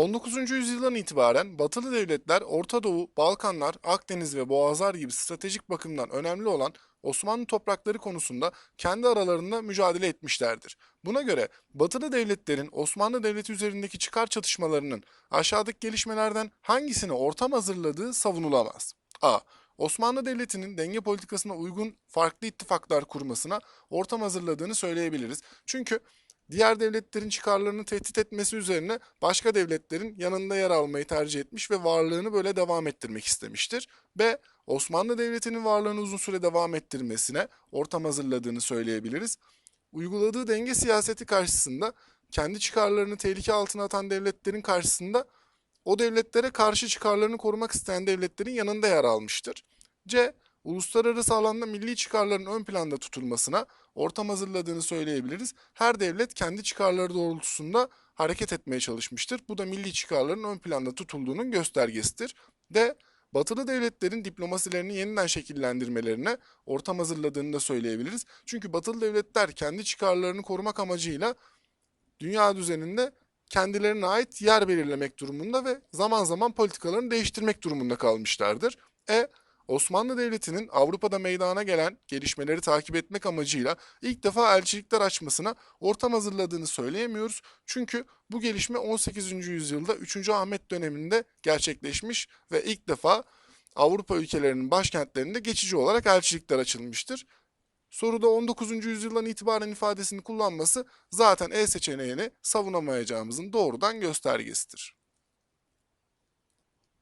19. yüzyıldan itibaren batılı devletler Orta Doğu, Balkanlar, Akdeniz ve Boğazlar gibi stratejik bakımdan önemli olan Osmanlı toprakları konusunda kendi aralarında mücadele etmişlerdir. Buna göre batılı devletlerin Osmanlı Devleti üzerindeki çıkar çatışmalarının aşağıdaki gelişmelerden hangisine ortam hazırladığı savunulamaz. A. Osmanlı Devleti'nin denge politikasına uygun farklı ittifaklar kurmasına ortam hazırladığını söyleyebiliriz. Çünkü diğer devletlerin çıkarlarını tehdit etmesi üzerine başka devletlerin yanında yer almayı tercih etmiş ve varlığını böyle devam ettirmek istemiştir. B. Osmanlı Devleti'nin varlığını uzun süre devam ettirmesine ortam hazırladığını söyleyebiliriz. Uyguladığı denge siyaseti karşısında kendi çıkarlarını tehlike altına atan devletlerin karşısında o devletlere karşı çıkarlarını korumak isteyen devletlerin yanında yer almıştır. C. Uluslararası alanda milli çıkarların ön planda tutulmasına ortam hazırladığını söyleyebiliriz. Her devlet kendi çıkarları doğrultusunda hareket etmeye çalışmıştır. Bu da milli çıkarların ön planda tutulduğunun göstergesidir. D. Batılı devletlerin diplomasilerini yeniden şekillendirmelerine ortam hazırladığını da söyleyebiliriz. Çünkü batılı devletler kendi çıkarlarını korumak amacıyla dünya düzeninde kendilerine ait yer belirlemek durumunda ve zaman zaman politikalarını değiştirmek durumunda kalmışlardır. E. Osmanlı Devleti'nin Avrupa'da meydana gelen gelişmeleri takip etmek amacıyla ilk defa elçilikler açmasına ortam hazırladığını söyleyemiyoruz. Çünkü bu gelişme 18. yüzyılda 3. Ahmet döneminde gerçekleşmiş ve ilk defa Avrupa ülkelerinin başkentlerinde geçici olarak elçilikler açılmıştır. Soruda 19. yüzyıldan itibaren ifadesini kullanması zaten E seçeneğini savunamayacağımızın doğrudan göstergesidir.